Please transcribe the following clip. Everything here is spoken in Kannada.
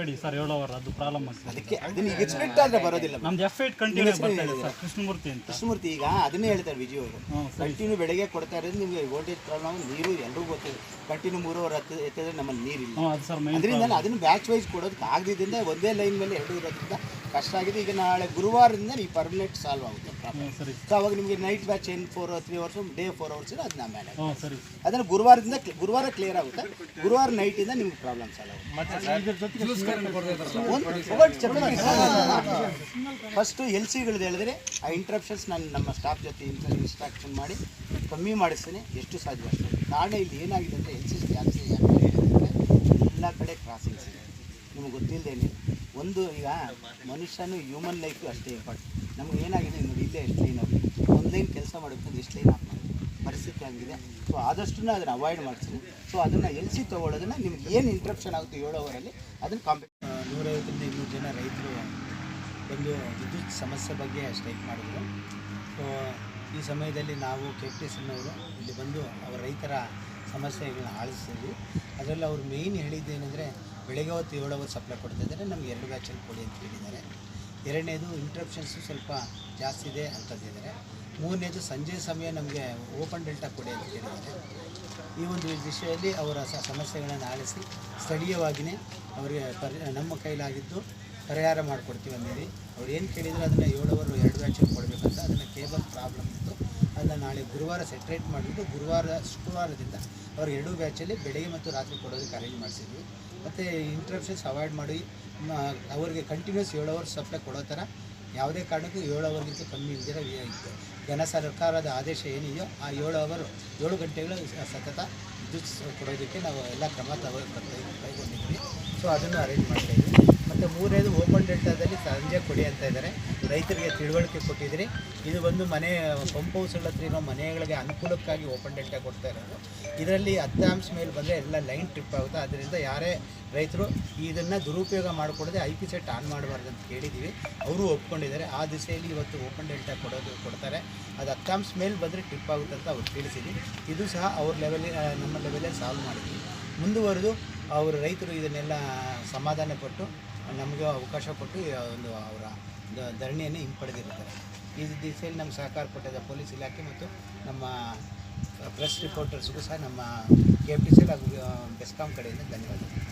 ಹಾಕ್ಬೇಡಿ ಸರ್ ಏಳು ಅವರ್ ಅದು ಪ್ರಾಬ್ಲಮ್ ಆಗ್ತದೆ. ಅದಕ್ಕೆ ಅದನ್ನ ಈಗ ಎಕ್ಸ್ಪೆಕ್ಟ್ ಆದ್ರೆ ಬರೋದಿಲ್ಲ. ನಮ್ದು ಎಫ್ ಏಟ್ ಕಂಟಿನ್ಯೂ ಬರ್ತಾ ಇದೆ ಸರ್ ಕೃಷ್ಣಮೂರ್ತಿ ಅಂತ. ಕೃಷ್ಣಮೂರ್ತಿ ಈಗ ಅದನ್ನೇ ಹೇಳ್ತಾರೆ ವಿಜಯ್ ಅವರು. ಕಂಟಿನ್ಯೂ ಬೆಳಗ್ಗೆ ಕೊಡ್ತಾ ಇರೋದು ನಿಮಗೆ ವೋಲ್ಟೇಜ್ ಪ್ರಾಬ್ಲಮ್ ನೀರು ಎಲ್ರಿಗೂ ಗೊತ್ತಿದೆ ಕಂಟಿನ್ಯೂ ಮೂರುವರೆ ಹತ್ತು ಎತ್ತಿದ್ರೆ ನಮ್ಮಲ್ಲಿ ನೀರಿಲ್ಲ. ಅದು ಸರ್ ಅದರಿಂದ ಅದನ್ನು ಬ್ಯಾಚ್ ವೈಸ್ ಕೊಡೋದಕ್ಕೆ ಆಗದಿದ್ದರಿಂದ ಒಂದೇ ಲೈನ್ ಮೇಲೆ ಎರಡು ಇರೋದ್ರಿಂದ ಕಷ್ಟ ಆಗಿದೆ. ಈಗ ನಾಳೆ ಗುರುವಾರದಿಂದ ನೀವು ಪರ್ಮನೆಂಟ್ ಸಾಲ್ವ್ ಆಗುತ್ತೆ ಸೊ ಅವಾಗ ನಿಮಗೆ ನೈಟ್ ಬ್ಯಾಚ್ ಏನು four three hours day four hours ಇದೆ ಅದನ್ನ ಮೇಲೆ ಹ್ಞೂ ಸರಿ. ಅದನ್ನು ಗುರುವಾರದಿಂದ ಗುರುವಾರ ಕ್ಲಿಯರ್ ಆಗುತ್ತೆ. ಗುರುವಾರ ನೈಟಿಂದ ನಿಮ್ಗೆ ಪ್ರಾಬ್ಲಮ್ ಸಾಲ್ವ್ ಆಗುತ್ತೆ. ಫಸ್ಟು ಎಲ್ ಸಿಗಳದ್ದು ಹೇಳಿದ್ರೆ ಆ ಇಂಟ್ರಪ್ಷನ್ಸ್ ನಾನು ನಮ್ಮ ಸ್ಟಾಫ್ ಜೊತೆ ಇನ್ಸ್ಟ್ರಕ್ಷನ್ ಮಾಡಿ ಕಮ್ಮಿ ಮಾಡಿಸ್ತೀನಿ ಎಷ್ಟು ಸಾಧ್ಯ ನಾಳೆ ಕಾರಣ ಇಲ್ಲಿ ಏನಾಗಿದೆ ಅಂದರೆ ಎಲ್ ಸಿ ಜಾಸ್ತಿ ಎಲ್ಲ ಕಡೆ ಕ್ರಾಸಿಂಗ್ಸ್ ಇದೆ. ನಿಮ್ಗೆ ಗೊತ್ತಿಲ್ಲದೇನೆ ಒಂದು ಈಗ ಮನುಷ್ಯನು ಹ್ಯೂಮನ್ ಲೈಫು ಅಷ್ಟೇ ಇಂಪಾರ್ಟೆಂಟ್ ನಮಗೆ ಏನಾಗಿದೆ ನೋಡಿ ಇಲ್ಲೇ ಎಷ್ಟು ಲೈನ್ ಒಂದು ಲೈನ್ ಕೆಲಸ ಮಾಡೋಕ್ಕೆ ಎಷ್ಟು ಲೈನ್ ಆಗಿದೆ ಸೊ ಆದಷ್ಟು ಅದನ್ನು ಅವಾಯ್ಡ್ ಮಾಡ್ತೀನಿ ಸೊ ಅದನ್ನು ಎಲ್ ಸಿ ತೊಗೊಳೋದನ್ನ ನಿಮ್ಗೆ ಏನು ಇಂಟ್ರಪ್ಷನ್ ಆಗುತ್ತೆ ಏಳು ಅವರಲ್ಲಿ ಅದನ್ನು ಕಾಂಪಿ ನೂರೈವತ್ತರಿಂದ ಇನ್ನೂರು ಜನ ರೈತರು ಒಂದು ವಿದ್ಯುತ್ ಸಮಸ್ಯೆ ಬಗ್ಗೆ ಸ್ಟ್ರೈಕ್ ಮಾಡಿದರು. ಸೊ ಈ ಸಮಯದಲ್ಲಿ ನಾವು ಕೆ ಪಿ ಟಿ ಸಿನವರು ಇಲ್ಲಿ ಬಂದು ಅವರ ರೈತರ ಸಮಸ್ಯೆಗಳನ್ನ ಆಳಿಸಿದ್ವಿ ಅದರಲ್ಲಿ ಅವರು ಮೇಯ್ನ್ ಹೇಳಿದ್ದೇನೆಂದರೆ ಬೆಳಗ್ಗೆ ಹೊತ್ತು ಏಳು ಸಪ್ಲೈ ಕೊಡ್ತಾ ಇದ್ದಾರೆ, ನಮ್ಗೆ ಎರಡು ಬ್ಯಾಚಲ್ಲಿ ಕೊಡಿ ಅಂತ ಹೇಳಿದ್ದಾರೆ. ಎರಡನೇದು ಇಂಟ್ರಪ್ಷನ್ಸು ಸ್ವಲ್ಪ ಜಾಸ್ತಿ ಇದೆ ಅಂತಂದಿದ್ದಾರೆ. ಮೂರನೇದು ಸಂಜೆ ಸಮಯ ನಮಗೆ ಓಪನ್ ಡೆಲ್ಟಾ ಕೊಡಿ ಅಂತ ಹೇಳಿದ್ದಾರೆ ಈ ಒಂದು ವಿಷಯದಲ್ಲಿ ಅವರ ಸಮಸ್ಯೆಗಳನ್ನು ಆಲಿಸಿ ಸ್ಥಳೀಯವಾಗಿಯೇ ಅವರಿಗೆ ಪರಿ, ನಮ್ಮ ಕೈಲಾಗಿದ್ದು ಪರಿಹಾರ ಮಾಡಿಕೊಡ್ತೀವಿ ಅಂದೇಳಿ ಅವ್ರು ಏನು ಕೇಳಿದ್ರು ಅದನ್ನು ಏಳುವರು ಎರಡು ಬ್ಯಾಚಲ್ಲಿ ಕೊಡಬೇಕಂತ ಅದನ್ನು ಕೇಬಲ್ ಪ್ರಾಬ್ಲಮ್ ಇತ್ತು. ಅದನ್ನು ನಾಳೆ ಗುರುವಾರ ಸೆಟ್ರೇಟ್ ಮಾಡಿಬಿಟ್ಟು ಗುರುವಾರ, ಶುಕ್ರವಾರದಿಂದ ಅವ್ರು ಎರಡು ಬ್ಯಾಚಲ್ಲಿ ಬೆಳಗ್ಗೆ ಮತ್ತು ರಾತ್ರಿ ಕೊಡೋದಕ್ಕೆ ಅರೇಂಜ್ ಮಾಡಿಸಿದ್ವಿ. ಮತ್ತು ಇಂಟ್ರಪ್ಷನ್ಸ್ ಅವಾಯ್ಡ್ ಮಾಡಿ ಅವರಿಗೆ ಕಂಟಿನ್ಯೂಸ್ ಏಳು ಅವರ್ಸ್ ಸಪ್ಲೈ ಕೊಡೋ ಥರ ಯಾವುದೇ ಕಾರಣಕ್ಕೂ ಏಳು ಅವರ್ಗಿಂತ ಕಮ್ಮಿ ಇಲ್ದಿರ ಇತ್ತು. ಜನ ಸರ್ಕಾರದ ಆದೇಶ ಏನಿದೆಯೋ ಆ ಏಳು ಅವರು ಏಳು ಗಂಟೆಗಳು ಸತತ ವಿದ್ಯುತ್ ಕೊಡೋದಕ್ಕೆ ನಾವು ಎಲ್ಲ ಕ್ರಮ ತಗೋ ಸೊ ಅದನ್ನು ಅರೇಂಜ್ ಮಾಡ್ತಾ ಇದ್ವಿ. ಮತ್ತು ಮೂರನೇದು ಓಪನ್ ಡೆಲ್ಟಾದಲ್ಲಿ ಸಂಜೆ ಕೊಡಿ ಅಂತ ಇದ್ದಾರೆ. ರೈತರಿಗೆ ತಿಳುವಳಿಕೆ ಕೊಟ್ಟಿದ್ದೀರಿ. ಇದು ಒಂದು ಮನೆ, ಪಂಪ್ ಹೌಸ್ಗಳ ಹತ್ರ ಇರೋ ಮನೆಗಳಿಗೆ ಅನುಕೂಲಕ್ಕಾಗಿ ಓಪನ್ ಡೆಲ್ಟಾ ಕೊಡ್ತಾ ಇರೋದು. ಇದರಲ್ಲಿ ಹತ್ತಾಂಶ ಮೇಲೆ ಬಂದರೆ ಎಲ್ಲ ಲೈನ್ ಟ್ರಿಪ್ ಆಗುತ್ತೆ. ಅದರಿಂದ ಯಾರೇ ರೈತರು ಇದನ್ನು ದುರುಪಯೋಗ ಮಾಡಿಕೊಡದೆ ಐ ಪಿ ಸೆಟ್ ಆನ್ ಮಾಡಬಾರ್ದು ಅಂತ ಕೇಳಿದ್ದೀವಿ. ಅವರು ಒಪ್ಕೊಂಡಿದ್ದಾರೆ. ಆ ದಿಸೆಯಲ್ಲಿ ಇವತ್ತು ಓಪನ್ ಡೆಲ್ಟಾ ಕೊಡೋದು ಕೊಡ್ತಾರೆ. ಅದು ಹತ್ತಾಂಶ ಮೇಲೆ ಬಂದರೆ ಟ್ರಿಪ್ ಆಗುತ್ತೆ ಅಂತ ಅವ್ರು ತಿಳಿಸಿದ್ವಿ. ಇದು ಸಹ ಅವ್ರ ಲೆವೆಲ್ ನಮ್ಮ ಲೆವೆಲಲ್ಲಿ ಸಾಲ್ವ್ ಮಾಡಿದ್ವಿ. ಮುಂದುವರೆದು ಅವರು ರೈತರು ಇದನ್ನೆಲ್ಲ ಸಮಾಧಾನ ಪಟ್ಟು ನಮಗೆ ಅವಕಾಶ ಕೊಟ್ಟು ಒಂದು ಅವರ ಧರಣಿಯನ್ನು ಹಿಂಪಡೆದಿರುತ್ತಾರೆ ಈ ದಿಸೆಯಲ್ಲಿ ನಮ್ಮ ಸಹಕಾರ ಕೊಟ್ಟಿದ್ದ ಪೊಲೀಸ್ ಇಲಾಖೆ ಮತ್ತು ನಮ್ಮ ಪ್ರೆಸ್ ರಿಪೋರ್ಟರ್ಸ್ಗೂ ಸಹ ನಮ್ಮ ಕೆ ಪಿ ಸಿ ಹಾಗೂ ಬೆಸ್ಕಾಂ ಕಡೆಯಿಂದ ಧನ್ಯವಾದಗಳು.